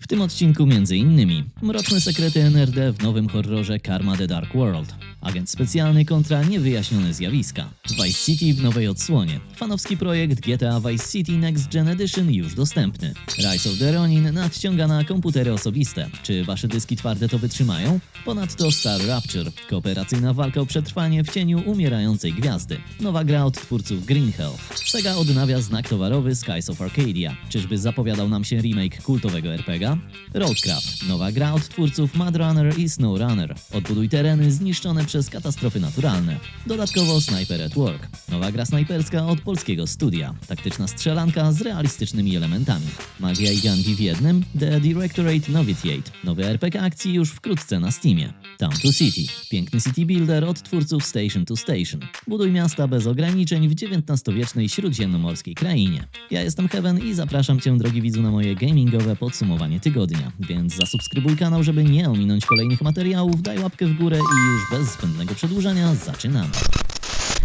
W tym odcinku m.in. mroczne sekrety NRD w nowym horrorze Karma The Dark World, agent specjalny kontra niewyjaśnione zjawiska, Vice City w nowej odsłonie, fanowski projekt GTA Vice City Next Gen Edition już dostępny, Rise of the Ronin nadciąga na komputery osobiste. Czy wasze dyski twarde to wytrzymają? Ponadto Star Rapture, kooperacyjna walka o przetrwanie w cieniu umierającej gwiazdy, nowa gra od twórców Green Hell, Sega odnawia znak towarowy Skies of Arcadia. Czyżby zapowiadał nam się remake kultowego RPGa? Roadcraft, nowa gra od twórców Mad Runner i Snow Runner. Odbuduj tereny zniszczone przez katastrofy naturalne. Dodatkowo Sniper at Work, nowa gra snajperska od polskiego studia. Taktyczna strzelanka z realistycznymi elementami. Magia i gangi w jednym, The Directorate Novitiate, nowy RPG akcji już wkrótce na Steamie. Town to City, piękny city builder od twórców Station to Station. Buduj miasta bez ograniczeń w XIX-wiecznej śródziemnomorskiej krainie. Ja jestem Heaven i zapraszam Cię, drogi widzu, na moje gamingowe podsumowanie tygodnia. Więc zasubskrybuj kanał, żeby nie ominąć kolejnych materiałów, daj łapkę w górę i już bez zbędnego przedłużania zaczynamy.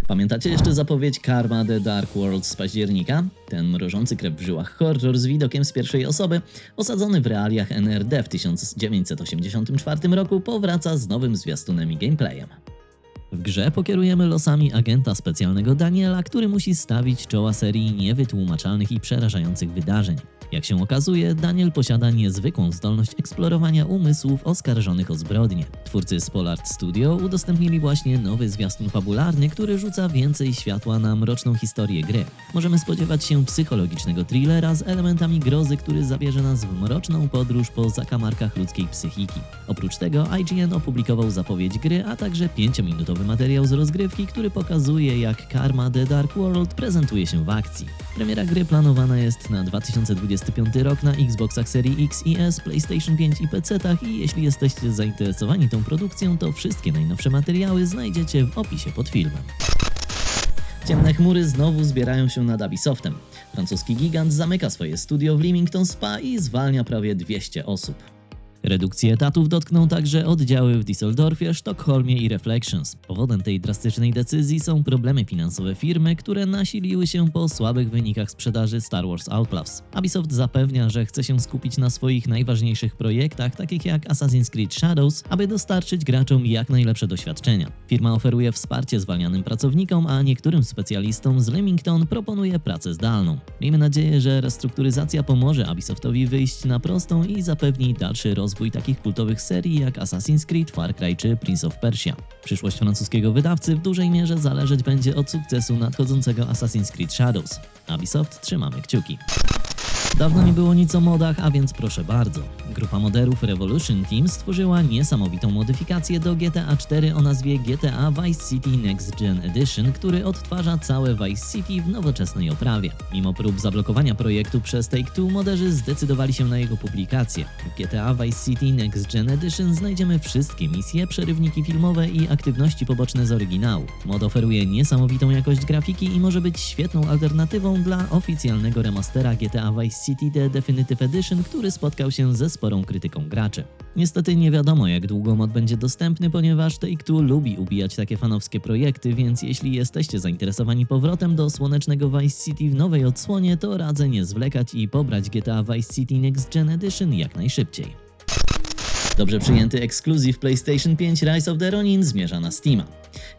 Pamiętacie jeszcze zapowiedź Karma The Dark World z października? Ten mrożący krew w żyłach horror z widokiem z pierwszej osoby, osadzony w realiach NRD w 1984 roku, powraca z nowym zwiastunem i gameplayem. W grze pokierujemy losami agenta specjalnego Daniela, który musi stawić czoła serii niewytłumaczalnych i przerażających wydarzeń. Jak się okazuje, Daniel posiada niezwykłą zdolność eksplorowania umysłów oskarżonych o zbrodnie. Twórcy z Pollard Studio udostępnili właśnie nowy zwiastun fabularny, który rzuca więcej światła na mroczną historię gry. Możemy spodziewać się psychologicznego thrillera z elementami grozy, który zabierze nas w mroczną podróż po zakamarkach ludzkiej psychiki. Oprócz tego IGN opublikował zapowiedź gry, a także 5-minutowy materiał z rozgrywki, który pokazuje jak Karma The Dark World prezentuje się w akcji. Premiera gry planowana jest na 2025 rok na Xboxach serii X i S, PlayStation 5 i PC-tach i jeśli jesteście zainteresowani tą produkcją, to wszystkie najnowsze materiały znajdziecie w opisie pod filmem. Ciemne chmury znowu zbierają się nad Ubisoftem. Francuski gigant zamyka swoje studio w Leamington Spa i zwalnia prawie 200 osób. Redukcję etatów dotkną także oddziały w Düsseldorfie, Sztokholmie i Reflections. Powodem tej drastycznej decyzji są problemy finansowe firmy, które nasiliły się po słabych wynikach sprzedaży Star Wars Outlaws. Ubisoft zapewnia, że chce się skupić na swoich najważniejszych projektach, takich jak Assassin's Creed Shadows, aby dostarczyć graczom jak najlepsze doświadczenia. Firma oferuje wsparcie zwalnianym pracownikom, a niektórym specjalistom z Leamington proponuje pracę zdalną. Miejmy nadzieję, że restrukturyzacja pomoże Ubisoftowi wyjść na prostą i zapewni dalszy rozwój rozwój takich kultowych serii jak Assassin's Creed, Far Cry czy Prince of Persia. Przyszłość francuskiego wydawcy w dużej mierze zależeć będzie od sukcesu nadchodzącego Assassin's Creed Shadows. Ubisoft trzymamy kciuki. Dawno nie było nic o modach, a więc proszę bardzo. Grupa moderów Revolution Team stworzyła niesamowitą modyfikację do GTA 4 o nazwie GTA Vice City Next Gen Edition, który odtwarza całe Vice City w nowoczesnej oprawie. Mimo prób zablokowania projektu przez Take-Two, moderzy zdecydowali się na jego publikację. W GTA Vice City Next Gen Edition znajdziemy wszystkie misje, przerywniki filmowe i aktywności poboczne z oryginału. Mod oferuje niesamowitą jakość grafiki i może być świetną alternatywą dla oficjalnego remastera GTA Vice City The Definitive Edition, który spotkał się ze sporą krytyką graczy. Niestety nie wiadomo jak długo mod będzie dostępny, ponieważ Take-Two lubi ubijać takie fanowskie projekty, więc jeśli jesteście zainteresowani powrotem do słonecznego Vice City w nowej odsłonie, to radzę nie zwlekać i pobrać GTA Vice City Next Gen Edition jak najszybciej. Dobrze przyjęty ekskluzyw PlayStation 5 Rise of the Ronin zmierza na Steama.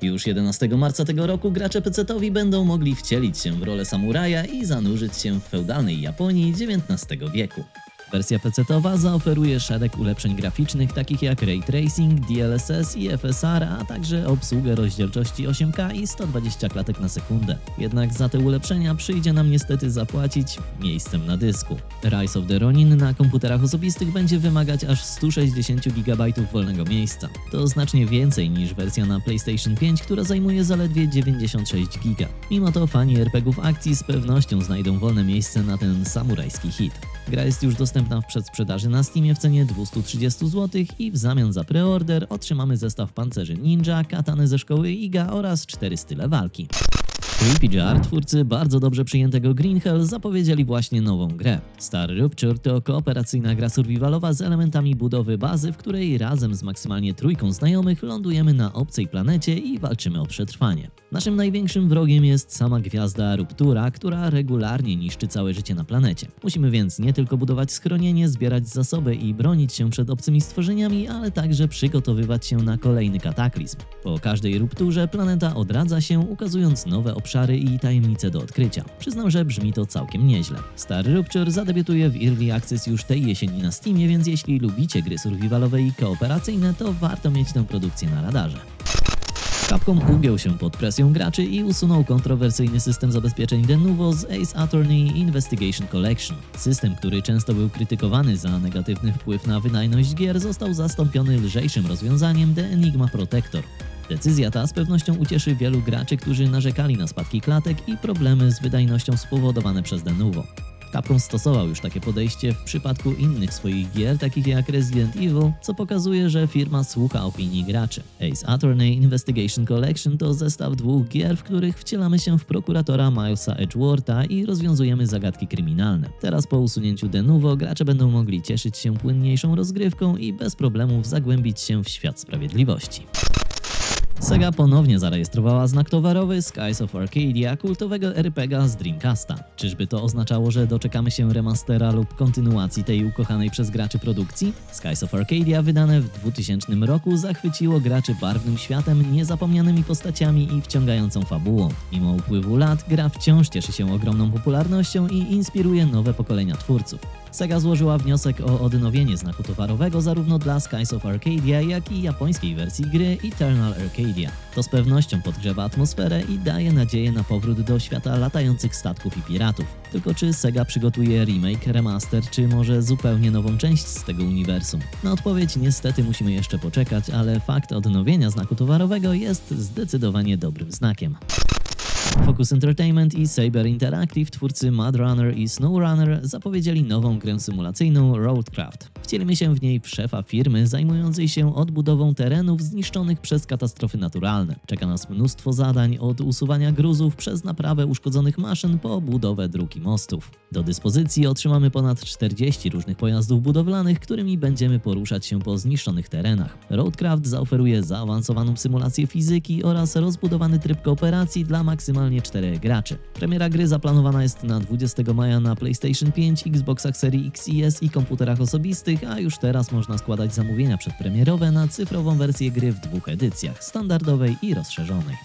Już 11 marca tego roku gracze PC-towi będą mogli wcielić się w rolę samuraja i zanurzyć się w feudalnej Japonii XIX wieku. Wersja PC-towa zaoferuje szereg ulepszeń graficznych takich jak Ray Tracing, DLSS i FSR, a także obsługę rozdzielczości 8K i 120 klatek na sekundę. Jednak za te ulepszenia przyjdzie nam niestety zapłacić miejscem na dysku. Rise of the Ronin na komputerach osobistych będzie wymagać aż 160 GB wolnego miejsca. To znacznie więcej niż wersja na PlayStation 5, która zajmuje zaledwie 96 GB. Mimo to fani RPGów akcji z pewnością znajdą wolne miejsce na ten samurajski hit. Gra jest już dostępna w przedsprzedaży na Steamie w cenie 230 zł i w zamian za preorder otrzymamy zestaw pancerzy ninja, katany ze szkoły IGA oraz cztery style walki. Jar, twórcy bardzo dobrze przyjętego Green Hell, zapowiedzieli właśnie nową grę. Star Rupture to kooperacyjna gra survivalowa z elementami budowy bazy, w której razem z maksymalnie trójką znajomych lądujemy na obcej planecie i walczymy o przetrwanie. Naszym największym wrogiem jest sama gwiazda Ruptura, która regularnie niszczy całe życie na planecie. Musimy więc nie tylko budować schronienie, zbierać zasoby i bronić się przed obcymi stworzeniami, ale także przygotowywać się na kolejny kataklizm. Po każdej rupturze planeta odradza się, ukazując nowe obszary i tajemnice do odkrycia. Przyznam, że brzmi to całkiem nieźle. Star Rupture zadebiutuje w Early Access już tej jesieni na Steamie, więc jeśli lubicie gry survivalowe i kooperacyjne, to warto mieć tę produkcję na radarze. Capcom ugiął się pod presją graczy i usunął kontrowersyjny system zabezpieczeń Denuvo z Ace Attorney Investigation Collection. System, który często był krytykowany za negatywny wpływ na wydajność gier, został zastąpiony lżejszym rozwiązaniem The Enigma Protector. Decyzja ta z pewnością ucieszy wielu graczy, którzy narzekali na spadki klatek i problemy z wydajnością spowodowane przez Denuvo. Capcom stosował już takie podejście w przypadku innych swoich gier, takich jak Resident Evil, co pokazuje, że firma słucha opinii graczy. Ace Attorney Investigation Collection to zestaw dwóch gier, w których wcielamy się w prokuratora Milesa Edgewortha i rozwiązujemy zagadki kryminalne. Teraz po usunięciu Denuvo gracze będą mogli cieszyć się płynniejszą rozgrywką i bez problemów zagłębić się w świat sprawiedliwości. Sega ponownie zarejestrowała znak towarowy Skies of Arcadia, kultowego RPGa z Dreamcasta. Czyżby to oznaczało, że doczekamy się remastera lub kontynuacji tej ukochanej przez graczy produkcji? Skies of Arcadia, wydane w 2000 roku, zachwyciło graczy barwnym światem, niezapomnianymi postaciami i wciągającą fabułą. Mimo upływu lat, gra wciąż cieszy się ogromną popularnością i inspiruje nowe pokolenia twórców. Sega złożyła wniosek o odnowienie znaku towarowego zarówno dla Skies of Arcadia, jak i japońskiej wersji gry Eternal Arcadia. To z pewnością podgrzewa atmosferę i daje nadzieję na powrót do świata latających statków i piratów. Tylko czy Sega przygotuje remake, remaster, czy może zupełnie nową część z tego uniwersum? Na odpowiedź niestety musimy jeszcze poczekać, ale fakt odnowienia znaku towarowego jest zdecydowanie dobrym znakiem. Focus Entertainment i Saber Interactive, twórcy Mud Runner i Snow Runner, zapowiedzieli nową grę symulacyjną Roadcraft. Wcielimy się w niej szefa firmy zajmującej się odbudową terenów zniszczonych przez katastrofy naturalne. Czeka nas mnóstwo zadań od usuwania gruzów przez naprawę uszkodzonych maszyn po budowę dróg i mostów. Do dyspozycji otrzymamy ponad 40 różnych pojazdów budowlanych, którymi będziemy poruszać się po zniszczonych terenach. Roadcraft zaoferuje zaawansowaną symulację fizyki oraz rozbudowany tryb kooperacji dla maksymalnie 4 graczy. Premiera gry zaplanowana jest na 20 maja na PlayStation 5, Xboxach serii X i S i komputerach osobistych, a już teraz można składać zamówienia przedpremierowe na cyfrową wersję gry w dwóch edycjach, standardowej i rozszerzonej.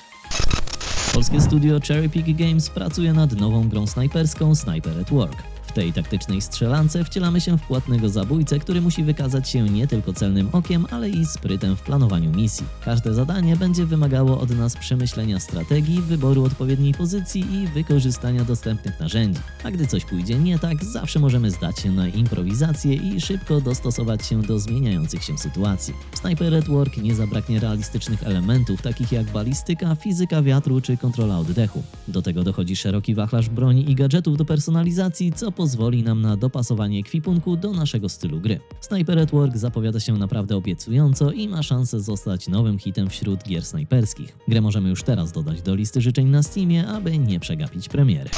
Polskie studio Cherry Pig Games pracuje nad nową grą snajperską Sniper at Work. Tej taktycznej strzelance wcielamy się w płatnego zabójcę, który musi wykazać się nie tylko celnym okiem, ale i sprytem w planowaniu misji. Każde zadanie będzie wymagało od nas przemyślenia strategii, wyboru odpowiedniej pozycji i wykorzystania dostępnych narzędzi. A gdy coś pójdzie nie tak, zawsze możemy zdać się na improwizację i szybko dostosować się do zmieniających się sytuacji. W Sniper at Work nie zabraknie realistycznych elementów, takich jak balistyka, fizyka wiatru czy kontrola oddechu. Do tego dochodzi szeroki wachlarz broni i gadżetów do personalizacji, co pozwoli nam na dopasowanie ekwipunku do naszego stylu gry. Sniper at Work zapowiada się naprawdę obiecująco i ma szansę zostać nowym hitem wśród gier snajperskich. Grę możemy już teraz dodać do listy życzeń na Steamie, aby nie przegapić premiery.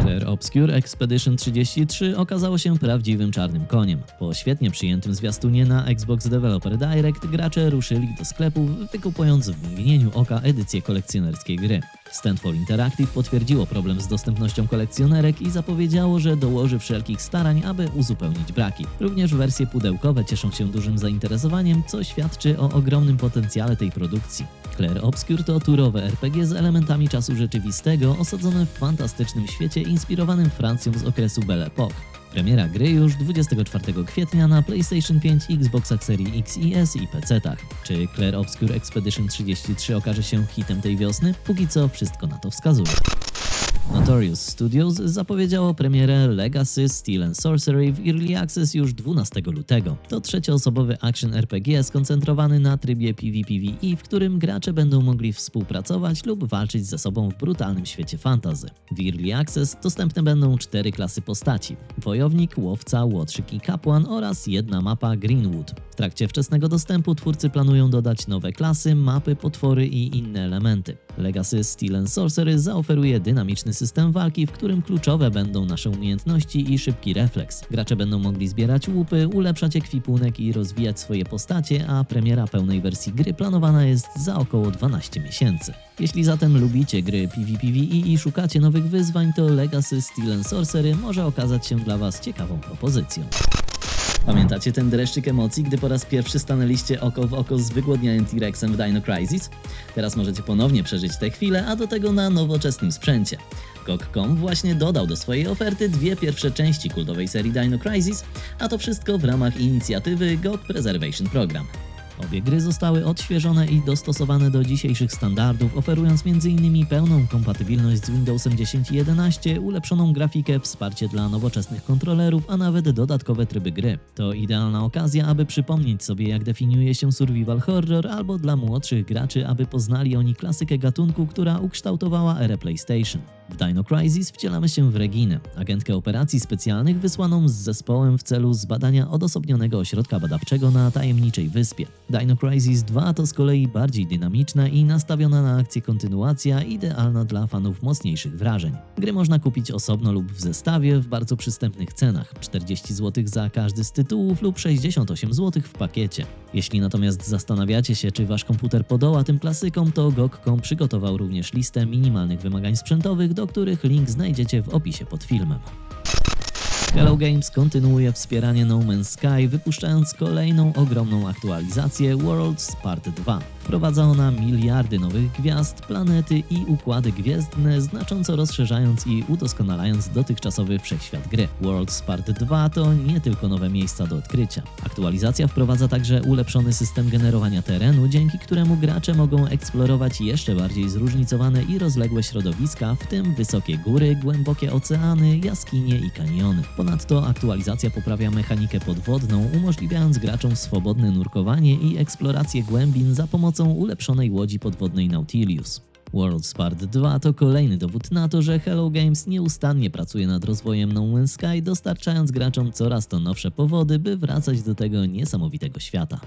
Claire Obscure Expedition 33 okazało się prawdziwym czarnym koniem. Po świetnie przyjętym zwiastunie na Xbox Developer Direct gracze ruszyli do sklepów, wykupując w mgnieniu oka edycję kolekcjonerskiej gry. Standfall Interactive potwierdziło problem z dostępnością kolekcjonerek i zapowiedziało, że dołoży wszelkich starań, aby uzupełnić braki. Również wersje pudełkowe cieszą się dużym zainteresowaniem, co świadczy o ogromnym potencjale tej produkcji. Claire Obscure to turowe RPG z elementami czasu rzeczywistego, osadzone w fantastycznym świecie inspirowanym Francją z okresu Belle Époque. Premiera gry już 24 kwietnia na PlayStation 5, Xboxach serii X i S i PC-tach. Czy Claire Obscure Expedition 33 okaże się hitem tej wiosny? Póki co wszystko na to wskazuje. Notorious Studios zapowiedziało premierę Legacy Steel and Sorcery w Early Access już 12 lutego. To trzecioosobowy action RPG skoncentrowany na trybie PvPvE, w którym gracze będą mogli współpracować lub walczyć ze sobą w brutalnym świecie fantazy. W Early Access dostępne będą cztery klasy postaci: wojownik, łowca, łotrzyk i kapłan oraz jedna mapa Greenwood. W trakcie wczesnego dostępu twórcy planują dodać nowe klasy, mapy, potwory i inne elementy. Legacy Steel and Sorcery zaoferuje dynamiczny system walki, w którym kluczowe będą nasze umiejętności i szybki refleks. Gracze będą mogli zbierać łupy, ulepszać ekwipunek i rozwijać swoje postacie, a premiera pełnej wersji gry planowana jest za około 12 miesięcy. Jeśli zatem lubicie gry PvPvE i szukacie nowych wyzwań, to Legacy Steel Sorcery może okazać się dla Was ciekawą propozycją. Pamiętacie ten dreszczyk emocji, gdy po raz pierwszy stanęliście oko w oko z wygłodniałym T-Rexem w Dino Crisis? Teraz możecie ponownie przeżyć tę chwilę, a do tego na nowoczesnym sprzęcie. GOG.com właśnie dodał do swojej oferty dwie pierwsze części kultowej serii Dino Crisis, a to wszystko w ramach inicjatywy GOG Preservation Program. Obie gry zostały odświeżone i dostosowane do dzisiejszych standardów, oferując m.in. pełną kompatybilność z Windowsem 10 i 11, ulepszoną grafikę, wsparcie dla nowoczesnych kontrolerów, a nawet dodatkowe tryby gry. To idealna okazja, aby przypomnieć sobie, jak definiuje się survival horror, albo dla młodszych graczy, aby poznali oni klasykę gatunku, która ukształtowała erę PlayStation. W Dino Crisis wcielamy się w Reginę, agentkę operacji specjalnych wysłaną z zespołem w celu zbadania odosobnionego ośrodka badawczego na tajemniczej wyspie. Dino Crisis 2 to z kolei bardziej dynamiczna i nastawiona na akcję kontynuacja, idealna dla fanów mocniejszych wrażeń. Gry można kupić osobno lub w zestawie w bardzo przystępnych cenach 40 zł za każdy z tytułów lub 68 zł w pakiecie. Jeśli natomiast zastanawiacie się, czy wasz komputer podoła tym klasykom, to GOG.com przygotował również listę minimalnych wymagań sprzętowych, do których link znajdziecie w opisie pod filmem. Hello Games kontynuuje wspieranie No Man's Sky, wypuszczając kolejną ogromną aktualizację Worlds Part 2. Wprowadza ona miliardy nowych gwiazd, planety i układy gwiezdne, znacząco rozszerzając i udoskonalając dotychczasowy wszechświat gry. Worlds Part 2 to nie tylko nowe miejsca do odkrycia. Aktualizacja wprowadza także ulepszony system generowania terenu, dzięki któremu gracze mogą eksplorować jeszcze bardziej zróżnicowane i rozległe środowiska, w tym wysokie góry, głębokie oceany, jaskinie i kaniony. Ponadto aktualizacja poprawia mechanikę podwodną, umożliwiając graczom swobodne nurkowanie i eksplorację głębin za pomocą ulepszonej łodzi podwodnej Nautilus. World Part 2 to kolejny dowód na to, że Hello Games nieustannie pracuje nad rozwojem No Man's Sky, dostarczając graczom coraz to nowsze powody, by wracać do tego niesamowitego świata.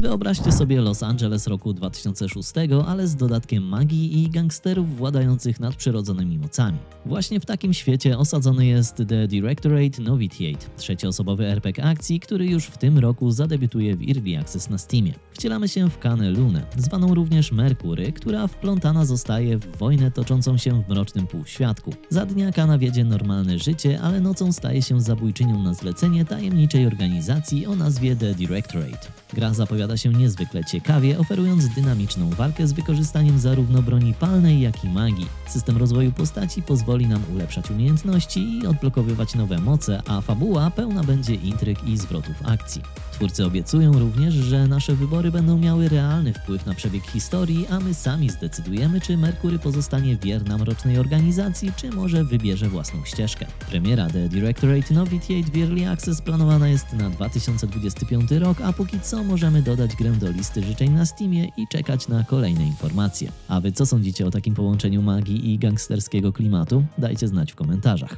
Wyobraźcie sobie Los Angeles roku 2006, ale z dodatkiem magii i gangsterów władających nadprzyrodzonymi mocami. Właśnie w takim świecie osadzony jest The Directorate Novitiate, trzecioosobowy RPG akcji, który już w tym roku zadebiutuje w Early Access na Steamie. Wcielamy się w Kanę Lunę, zwaną również Merkury, która wplątana zostaje w wojnę toczącą się w mrocznym półświadku. Za dnia Kana wiedzie normalne życie, ale nocą staje się zabójczynią na zlecenie tajemniczej organizacji o nazwie The Directorate. Gra zapowiada się niezwykle ciekawie, oferując dynamiczną walkę z wykorzystaniem zarówno broni palnej, jak i magii. System rozwoju postaci pozwoli nam ulepszać umiejętności i odblokowywać nowe moce, a fabuła pełna będzie intryg i zwrotów akcji. Twórcy obiecują również, że nasze wybory będą miały realny wpływ na przebieg historii, a my sami zdecydujemy, czy Merkury pozostanie wierna mrocznej organizacji, czy może wybierze własną ścieżkę. Premiera The Directorate Novitiate w Early Access planowana jest na 2025 rok, a póki co możemy dodać grę do listy życzeń na Steamie i czekać na kolejne informacje. A wy co sądzicie o takim połączeniu magii i gangsterskiego klimatu? Dajcie znać w komentarzach.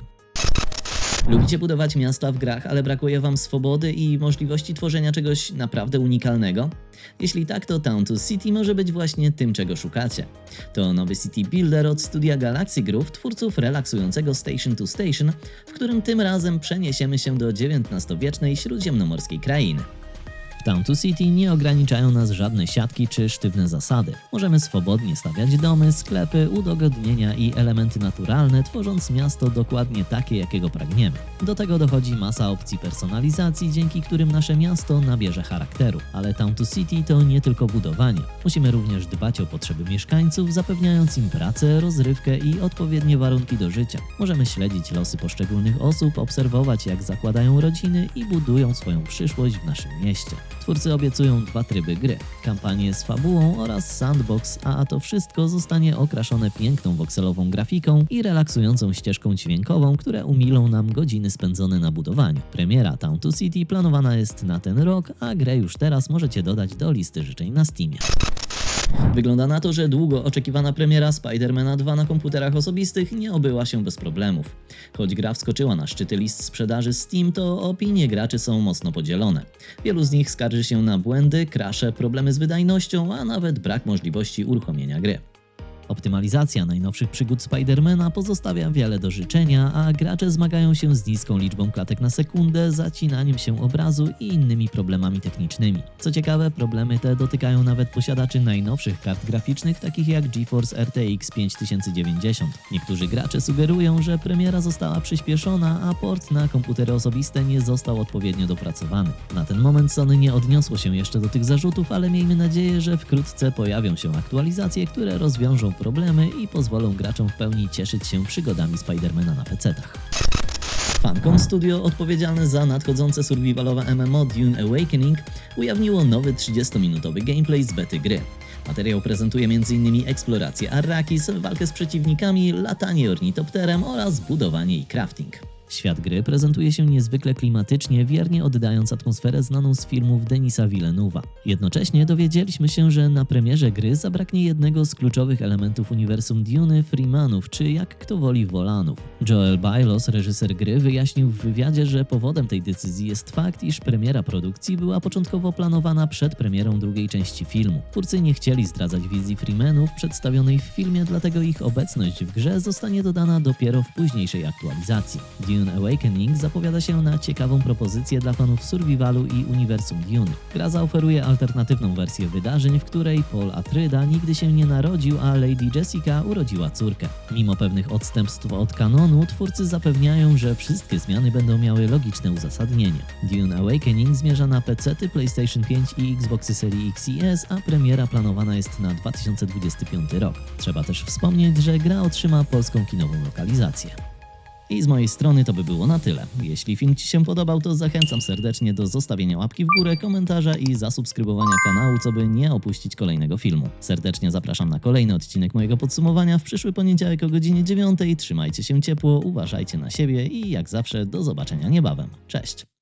Lubicie budować miasta w grach, ale brakuje Wam swobody i możliwości tworzenia czegoś naprawdę unikalnego? Jeśli tak, to Town to City może być właśnie tym, czego szukacie. To nowy City Builder od studia Galaxy Group, twórców relaksującego Station to Station, w którym tym razem przeniesiemy się do XIX-wiecznej śródziemnomorskiej krainy. W Town to City nie ograniczają nas żadne siatki czy sztywne zasady. Możemy swobodnie stawiać domy, sklepy, udogodnienia i elementy naturalne, tworząc miasto dokładnie takie, jakiego pragniemy. Do tego dochodzi masa opcji personalizacji, dzięki którym nasze miasto nabierze charakteru. Ale Town to City to nie tylko budowanie. Musimy również dbać o potrzeby mieszkańców, zapewniając im pracę, rozrywkę i odpowiednie warunki do życia. Możemy śledzić losy poszczególnych osób, obserwować jak zakładają rodziny i budują swoją przyszłość w naszym mieście. Twórcy obiecują dwa tryby gry, kampanię z fabułą oraz sandbox, a to wszystko zostanie okraszone piękną wokselową grafiką i relaksującą ścieżką dźwiękową, które umilą nam godziny spędzone na budowaniu. Premiera Town to City planowana jest na ten rok, a grę już teraz możecie dodać do listy życzeń na Steamie. Wygląda na to, że długo oczekiwana premiera Spider-Mana 2 na komputerach osobistych nie obyła się bez problemów. Choć gra wskoczyła na szczyty list sprzedaży Steam, to opinie graczy są mocno podzielone. Wielu z nich skarży się na błędy, krasze, problemy z wydajnością, a nawet brak możliwości uruchomienia gry. Optymalizacja najnowszych przygód Spidermana pozostawia wiele do życzenia, a gracze zmagają się z niską liczbą klatek na sekundę, zacinaniem się obrazu i innymi problemami technicznymi. Co ciekawe, problemy te dotykają nawet posiadaczy najnowszych kart graficznych, takich jak GeForce RTX 5090. Niektórzy gracze sugerują, że premiera została przyspieszona, a port na komputery osobiste nie został odpowiednio dopracowany. Na ten moment Sony nie odniosło się jeszcze do tych zarzutów, ale miejmy nadzieję, że wkrótce pojawią się aktualizacje, które rozwiążą problemy i pozwolą graczom w pełni cieszyć się przygodami Spidermana na PC-tach. Funcom Studio odpowiedzialne za nadchodzące survivalowe MMO Dune Awakening ujawniło nowy 30-minutowy gameplay z bety gry. Materiał prezentuje m.in. eksplorację Arrakis, walkę z przeciwnikami, latanie ornitopterem oraz budowanie i crafting. Świat gry prezentuje się niezwykle klimatycznie, wiernie oddając atmosferę znaną z filmów Denisa Villeneuve'a. Jednocześnie dowiedzieliśmy się, że na premierze gry zabraknie jednego z kluczowych elementów uniwersum Duny, Freemanów, czy jak kto woli Wolanów. Joel Bylos, reżyser gry, wyjaśnił w wywiadzie, że powodem tej decyzji jest fakt, iż premiera produkcji była początkowo planowana przed premierą drugiej części filmu. Twórcy nie chcieli zdradzać wizji Freemanów przedstawionej w filmie, dlatego ich obecność w grze zostanie dodana dopiero w późniejszej aktualizacji. Dune Awakening zapowiada się na ciekawą propozycję dla fanów survivalu i uniwersum Dune. Gra zaoferuje alternatywną wersję wydarzeń, w której Paul Atryda nigdy się nie narodził, a Lady Jessica urodziła córkę. Mimo pewnych odstępstw od kanonu, twórcy zapewniają, że wszystkie zmiany będą miały logiczne uzasadnienie. Dune Awakening zmierza na PC, PlayStation 5 i Xboxy Series X i S, a premiera planowana jest na 2025 rok. Trzeba też wspomnieć, że gra otrzyma polską kinową lokalizację. I z mojej strony to by było na tyle. Jeśli film Ci się podobał, to zachęcam serdecznie do zostawienia łapki w górę, komentarza i zasubskrybowania kanału, co by nie opuścić kolejnego filmu. Serdecznie zapraszam na kolejny odcinek mojego podsumowania w przyszły poniedziałek o godzinie 9. Trzymajcie się ciepło, uważajcie na siebie i jak zawsze do zobaczenia niebawem. Cześć!